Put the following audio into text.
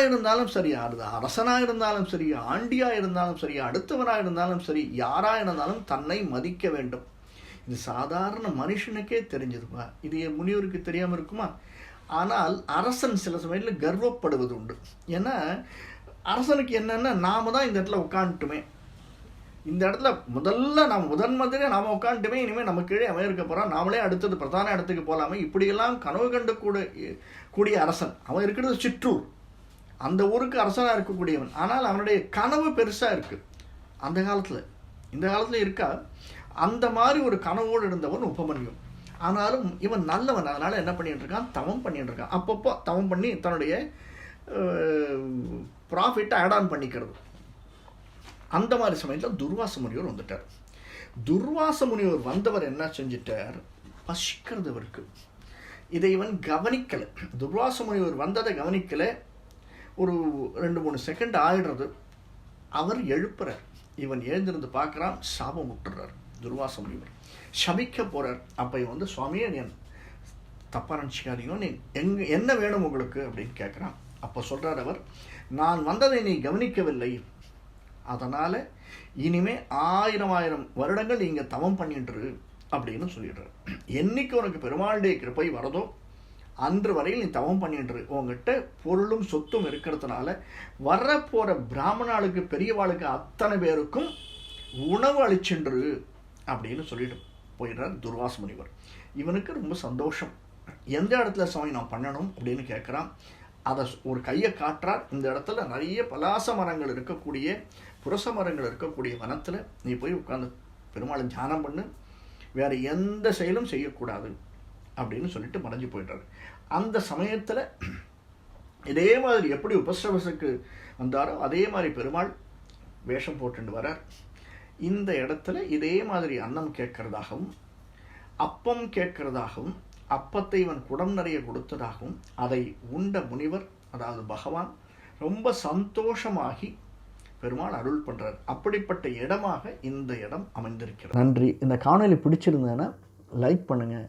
இருந்தாலும் சரி அது அரசனாக இருந்தாலும் சரி ஆண்டியாக இருந்தாலும் சரி அடுத்தவனாக இருந்தாலும் சரி யாராக இருந்தாலும் தன்னை மதிக்க வேண்டும். இது சாதாரண மனுஷனுக்கே தெரிஞ்சிருப்பா இது என் முனிவருக்கு தெரியாமல் இருக்குமா? ஆனால் அரசன் சில சமயத்தில் கர்வப்படுவது உண்டு ஏன்னா அரசனுக்கு என்னென்னா நாம தான் இந்த இடத்துல உட்காந்துட்டுமே இந்த இடத்துல முதல்ல நாம் முதன் மாதிரி நாம் உட்காந்துட்டுமே இனிமேல் நம்ம கீழே அவன் இருக்க போகிறான் நாமளே அடுத்தது பிரதான இடத்துக்கு போகலாமே இப்படியெல்லாம் கனவு கண்டு கூட கூடிய அரசன். அவன் இருக்கிறது சிற்றூர். அந்த ஊருக்கு அரசனாக இருக்கக்கூடியவன். ஆனால் அவனுடைய கனவு பெருசாக இருக்குது அந்த காலத்தில். இந்த காலத்தில் இருக்கா? அந்த மாதிரி ஒரு கனவோடு இருந்தவன் உபமன்யும். ஆனாலும் இவன் நல்லவன். அதனால் என்ன பண்ணிட்டு இருக்கான் தவம் பண்ணிட்டு இருக்கான் அப்பப்போ தவம் பண்ணி தன்னுடைய ப்ராஃபிட்டை ஆட் ஆன் பண்ணிக்கிறது. அந்த மாதிரி சமயத்தில் துர்வாச முனிவர் வந்துட்டார். துர்வாச முனிவர் வந்தவர் என்ன செஞ்சிட்டார்? பசிக்கிறது அவருக்கு இதை இவன் கவனிக்கலை. துர்வாச முனிவர் வந்ததை கவனிக்கலை. ஒரு ரெண்டு மூணு செகண்ட் ஆயிடுறது. அவர் எழுப்புறார். இவன் எழுந்திருந்து பார்க்குறான் சாபம் விட்டுறார் துர்வாச முனிவர் சபிக்க போகிறார் அப்போ இவன் வந்து சுவாமியே என் தப்பாக நினச்சிக்காதீங்க. நீ எங்க என்ன வேணும் உங்களுக்கு? அப்படின்னு கேட்குறான். அப்போ சொல்கிறார் அவர் நான் வந்ததை நீ கவனிக்கவில்லை. அதனால் இனிமே ஆயிரம் ஆயிரம் வருடங்கள் நீங்கள் தவம் பண்ணிட்டுரு அப்படின்னு சொல்லிடுறார். என்னைக்கு உனக்கு பெருமாளுடைய கிருப்பை வரதோ அன்று வரையில் நீ தவம் பண்ணிட்டு உங்ககிட்ட பொருளும் சொத்தும் இருக்கிறதுனால வரப்போகிற பிராமணாளுக்கு பெரியவாளுக்கு அத்தனை பேருக்கும் உணவு அளிச்சென்று அப்படின்னு சொல்லிட்டு போயிடுறார் துர்வாச முனிவர். இவனுக்கு ரொம்ப சந்தோஷம். எந்த இடத்துல சுவாமி நான் பண்ணணும் அப்படின்னு கேட்குறான். அதை ஒரு கையை காட்டுறார். இந்த இடத்துல நிறைய பலாச மரங்கள் இருக்கக்கூடிய புரச மரங்கள் இருக்கக்கூடிய வனத்தில் நீ போய் உட்காந்து பெருமாளை தியானம் பண்ணு. வேறு எந்த செயலும் செய்யக்கூடாது. அப்படின்னு சொல்லிட்டு மறைஞ்சு போயிட்டாரு அந்த சமயத்தில் இதே மாதிரி எப்படி உபஸ்ரவசுக்கு வந்தாரோ அதே மாதிரி பெருமாள் வேஷம் போட்டுட்டு வரார். இந்த இடத்துல இதே மாதிரி அன்னம் கேட்கறதாகவும் அப்பம் கேட்கறதாகவும் அப்பத்தை இவன் குடம் நிறைய கொடுத்ததாகவும் அதை உண்ட முனிவர் அதாவது பகவான் ரொம்ப சந்தோஷமாகி பெருமாள் அருள் பண்ணுறார் அப்படிப்பட்ட இடமாக இந்த இடம் அமைந்திருக்கிறது. நன்றி. இந்த காணொலி பிடிச்சிருந்தேன்னா லைக் பண்ணுங்கள்